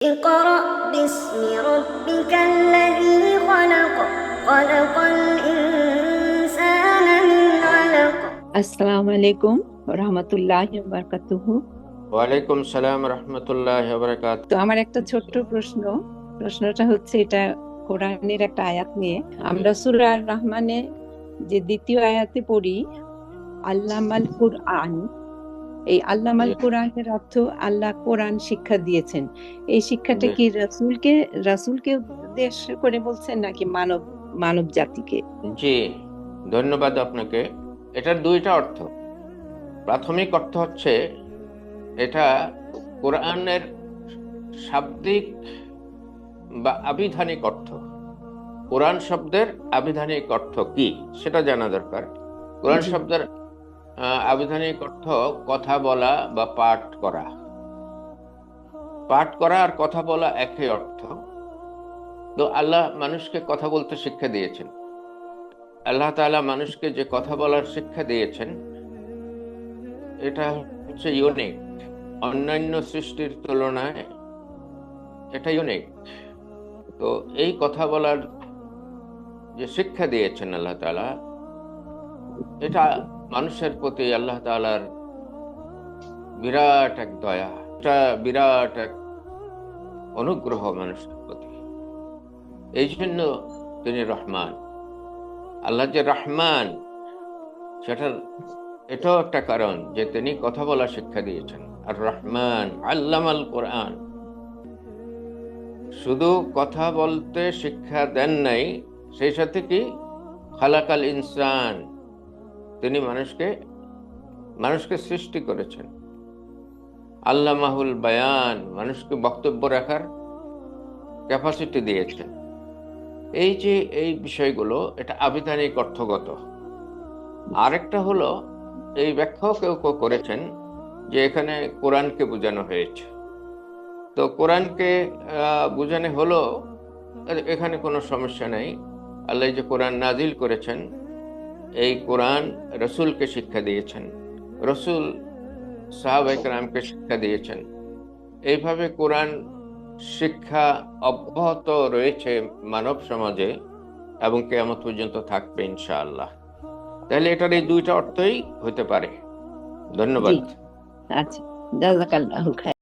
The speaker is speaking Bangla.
اقرأ باسم ربك الذي خلق خلق الإنسان من علق আসসালামু আলাইকুম রহমতুল্লাহ বারকাতুহু ওয়ালাইকুম সালাম রহমতুল্লাহ বারাকাত তো আমার একটা ছোট্ট প্রশ্ন প্রশ্নটা হচ্ছে এটা কোরআনের একটা আয়াত নিয়ে আমরা সূরা আর রহমানে যে দ্বিতীয় আয়াতে পড়ি আল্লামাল কুরআন এই আল্লামাল। কোরআনের অর্থ আল্লাহ কোরআন শিক্ষা দিয়েছেন। এই শিক্ষাটা কি রাসূলকে রাসূলকে উদ্দেশ্য করে বলছেন নাকি মানব মানব জাতিকে? জি ধন্যবাদ আপনাকে। এটার দুইটা অর্থ। প্রাথমিক অর্থ হচ্ছে এটা কোরআনের শাব্দিক বা আবিধানিক অর্থ। কোরআন শব্দের আবিধানিক অর্থ কি? সেটা জানা দরকার। কোরআন শব্দের আহ, আবিধানিক অর্থ কথা বলা বা পাঠ করা। পাঠ করা আর কথা বলা একই অর্থ। তো আল্লাহ মানুষকে কথা বলতে শিক্ষা দিয়েছেন। আল্লাহ তালা মানুষকে যে কথা বলার শিক্ষা দিয়েছেন এটা হচ্ছে ইউনিক অন্যান্য সৃষ্টির তুলনায় এটা ইউনিক তো এই কথা বলার যে শিক্ষা দিয়েছেন আল্লাহ তালা এটা মানুষের প্রতি আল্লাহ তাআলার বিরাট এক দয়া, একটা বিরাট এক অনুগ্রহ মানুষের প্রতি। এই জন্য তিনি রহমান। আল্লাহ যে রহমান, সেটার এটাও একটা কারণ যে তিনি কথা বলা শিক্ষা দিয়েছেন। আর রহমান আল্লামাল কোরআন। শুধু কথা বলতে শিক্ষা দেন নাই, সেই সাথে কি? খালাকাল ইনসান তিনি মানুষকে মানুষকে সৃষ্টি করেছেন। আল্লামাহুল বায়ান মানুষকে বক্তব্য রাখার ক্যাপাসিটি দিয়েছেন। এই যে এই বিষয়গুলো, এটা আবিধানিক অর্থগত। আরেকটা হলো, এই ব্যাখ্যাও কেউ কেউ করেছেন যে এখানে কোরআনকে বোঝানো হয়েছে। তো কোরআনকে বোঝানো হলো এখানে কোনো সমস্যা নেই। আল্লাহ যে কোরআন নাজিল করেছেন এই কোরআন রসুলকে শিক্ষা দিয়েছেন। রসুল সাহাবাইকরামকে শিক্ষা দিয়েছেন। এইভাবে কোরআন শিক্ষা অব্যাহত রয়েছে মানব সমাজে এবং কেয়ামত পর্যন্ত থাকবে ইনশাআল্লাহ। তাহলে এটার এই দুইটা অর্থই হতে পারে। ধন্যবাদ। আচ্ছা।